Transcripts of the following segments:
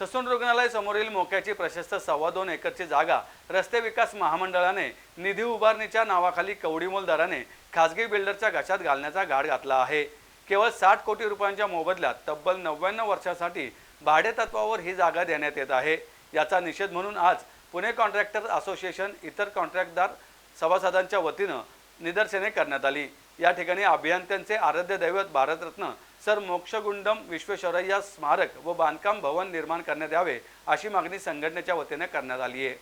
Sassoon रुग्णालय समोरील मोक्याची प्रशस्त सव्वा दोन एकरची जागा रस्ते विकास महामंडळाने निधी उभारणीच्या नावाखाली कवडीमोल दराने खासगी बिल्डरच्या घशात घालण्याचा घाट घातला आहे. केवळ साठ कोटी रुपयांच्या मोबदल्यात तब्बल नव्याण्णव वर्षासाठी भाडे तत्वावर ही जागा देण्यात येत आहे. याचा निषेध म्हणून आज पुणे कॉन्ट्रॅक्टर असोसिएशन इतर कॉन्ट्रॅक्टदार सभासदांच्या वतीनं निदर्शने करण्यात आली. या ठिकाणी अभियंत्यांचे आराध्य दैवत भारतरत्न सर मोक्षगुंडम विश्वेश्वरय्या स्मारक व बांधकाम भवन निर्माण करण्यात यावे अशी मागणी संघटनेच्या वतीने करण्यात आली आहे.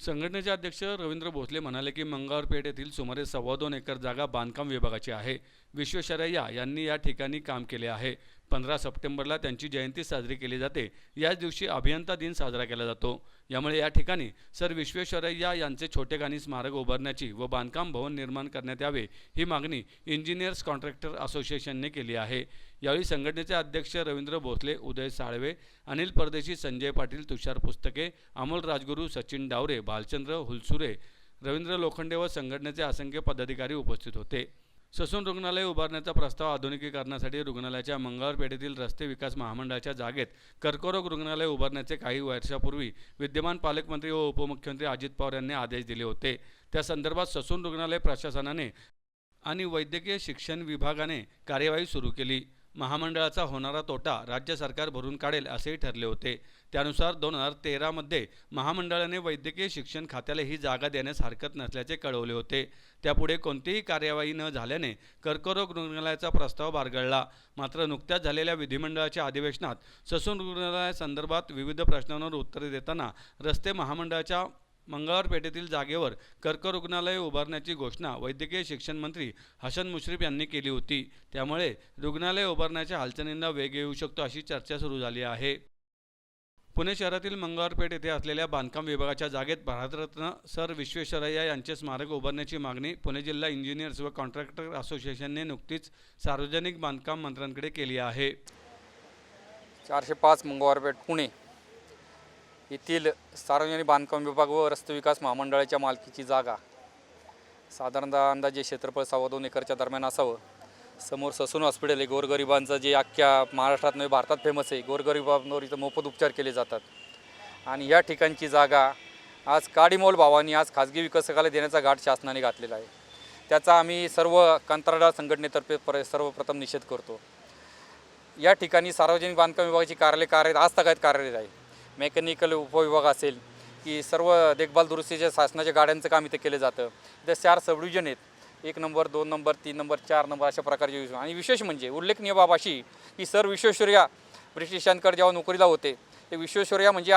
संघटनेचे अध्यक्ष रवींद्र भोसले म्हणाले की मंगळवारपेठ येथील सुमारे सव्वा दोन एकर जागा बांधकाम विभागाची आहे. विश्वेश्वरय्या यांनी या ठिकाणी काम केले आहे. पंधरा सप्टेंबरला त्यांची जयंती साजरी केली जाते. याच दिवशी अभियंता दिन साजरा केला जातो. यामुळे या ठिकाणी सर विश्वेश्वरय्या यांचे छोटेखानी स्मारक उभारण्याची व बांधकाम भवन निर्माण करण्यात यावे ही मागणी इंजिनियर्स कॉन्ट्रॅक्टर असोसिएशनने केली आहे. यावेळी संघटनेचे अध्यक्ष रवींद्र भोसले उदय साळवे अनिल परदेशी संजय पाटील तुषार पुस्तके अमोल राजगुरू सचिन डावरे भालचंद्र हुलसुरे रवींद्र लोखंडे व संघटनेचे असंख्य पदाधिकारी उपस्थित होते. ससून रुग्णालय उभारण्याचा प्रस्ताव आधुनिकीकरणासाठी रुग्णालयाच्या मंगळपेठेतील रस्ते विकास महामंडळाच्या जागेत कर्करोग रुग्णालय उभारण्याचे काही वर्षापूर्वी विद्यमान पालकमंत्री व उपमुख्यमंत्री अजित पवार यांनी आदेश दिले होते. त्या संदर्भात ससून रुग्णालय प्रशासनाने आणि वैद्यकीय शिक्षण विभागाने कार्यवाही सुरू केली. महामंडळाचा होणारा तोटा राज्य सरकार भरून काढेल असेही ठरले होते. त्यानुसार दोन हजार तेरामध्ये महामंडळाने वैद्यकीय शिक्षण खात्याला ही जागा देण्यास हरकत नसल्याचे कळवले होते. त्यापुढे कोणतीही कार्यवाही न झाल्याने कर्करोग रुग्णालयाचा प्रस्ताव बारगळला. मात्र नुकत्याच झालेल्या विधिमंडळाच्या अधिवेशनात ससून रुग्णालयासंदर्भात विविध प्रश्नांवर उत्तरे देताना रस्ते महामंडळाच्या मंगळवार पेठेतील जागेवर कर्करुग्णालय उभारण्याची घोषणा वैद्यकीय शिक्षण मंत्री हसन मुश्रीफ यांनी केली होती. त्यामुळे रुग्णालय उभारण्याच्या हालचालींना वेग येऊ शकतो अशी चर्चा सुरू झाली आहे. पुणे शहरातील मंगळवारपेठ येथे असलेल्या बांधकाम विभागाच्या जागेत भारतरत्न सर विश्वेश्वरय्या यांचे स्मारक उभारण्याची मागणी पुणे जिल्हा इंजिनियर्स व कॉन्ट्रॅक्टर असोसिएशनने नुकतीच सार्वजनिक बांधकाम मंत्र्यांकडे केली आहे. चारशे पाच मंगळवारपेठ पुणे. येथील सार्वजनिक बांधकाम विभाग व रस्ते विकास महामंडळाच्या मालकीची जागा. साधारणतः अंदाजे क्षेत्रफळ सव्वा दोन एकरच्या दरम्यान असावं. समोर ससून हॉस्पिटल आहे. गोरगरिबांचं जे अख्ख्या महाराष्ट्रात नव्हे भारतात फेमस आहे. गोरगरिबांवर इथं मोफत उपचार केले जातात. आणि या ठिकाणची जागा आज काडीमोल भावांनी आज खाजगी विकसकाला देण्याचा घाट शासनाने घातलेला आहे. त्याचा आम्ही सर्व कंत्राटदार संघटनेतर्फे पर सर्वप्रथम निषेध करतो. या ठिकाणी सार्वजनिक बांधकाम विभागाची कार्यालय कार्य आज तगायत कार्यरत आहे मेकॅनिकल उपविभाग असेल की सर्व देखभाल दुरुस्तीच्या शासनाच्या गाड्यांचं काम इथे केलं जातं. इथं चार सब डिव्हिजन आहेत. एक नंबर दोन नंबर तीन नंबर चार नंबर अशा प्रकारचे योजना आणि विशेष म्हणजे उल्लेखनीय बाब अशी की सर विश्वेश्वरया ब्रिटिशांकडे जेव्हा नोकरीला होते ते विश्वेश्वरया म्हणजे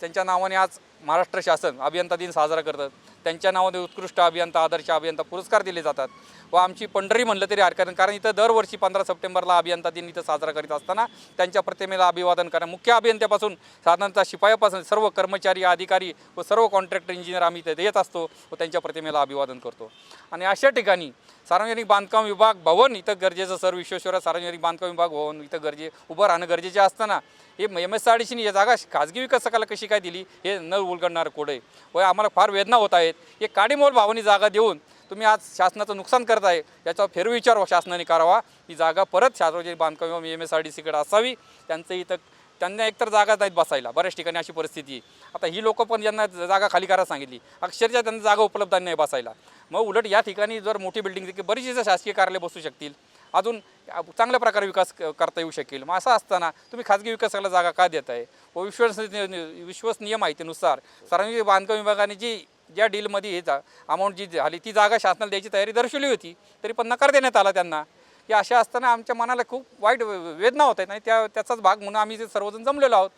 त्यांच्या नावाने आज महाराष्ट्र शासन अभियंता दिन साजरा करतात. त्यांच्या नावाने उत्कृष्ट अभियंता आदर्श अभियंता पुरस्कार दिले जातात. व आमची पंढरी म्हणलं तरी हरकत नाही. कारण इथं दरवर्षी पंधरा सप्टेंबरला अभियंता दिन इथं साजरा करीत असताना त्यांच्या प्रतिमेला अभिवादन करा मुख्य अभियंत्यापासून साधारणतः शिपायापासून सर्व कर्मचारी अधिकारी व सर्व कॉन्ट्रॅक्टर इंजिनियर आम्ही इथे येत असतो व त्यांच्या प्रतिमेला अभिवादन करतो. आणि अशा ठिकाणी सार्वजनिक बांधकाम विभाग भवन इथं गरजेचं सर विश्वेश्वरा सार्वजनिक बांधकाम विभाग भवन इथं गरजे उभं राहणं गरजेचे असताना हे एम एस आर डी सीने जागा खाजगी विकासकाला कशी काय दिली हे न उलगडणारं कोड? आहे व आम्हाला फार वेदना होत आहेत. हे काडीमोल भावानी जागा देऊन तुम्ही आज शासनाचं नुकसान करत आहे याचा फेरविचार शासनाने करावा. ही जागा परत सार्वजनिक बांधकाम विभाग एम एस आर डी सीकडे असावी. त्यांचं इथं त्यांना एकतर जागा नाहीत बसायला बऱ्याच ठिकाणी अशी परिस्थिती. आहे आता ही लोकं पण ज्यांना जागा खाली करायला सांगितली. अक्षरशः त्यांना जागा उपलब्ध नाही बसायला. मग उलट या ठिकाणी जर मोठी बिल्डिंग की बरीच शासकीय कार्यालय बसू शकतील. अजून चांगल्या प्रकारे विकास क- करता येऊ शकेल. मग असं असताना तुम्ही खाजगी विकासाला जागा का देत आहे व विश्वस विश्वसनीय माहितीनुसार सार्वजनिक बांधकाम विभागाने जी ज्या डीलमध्ये हे जा अमाऊंट जी झाली ती जागा शासनाला द्यायची तयारी दर्शवली होती तरी पण नकार देण्यात आला त्यांना. की अशा असताना आमच्या मनाला खूप वाईट वे- वेदना होत आहेत आणि त्या त्याचाच भाग म्हणून आम्ही जे सर्वजण जमलेलो आहोत.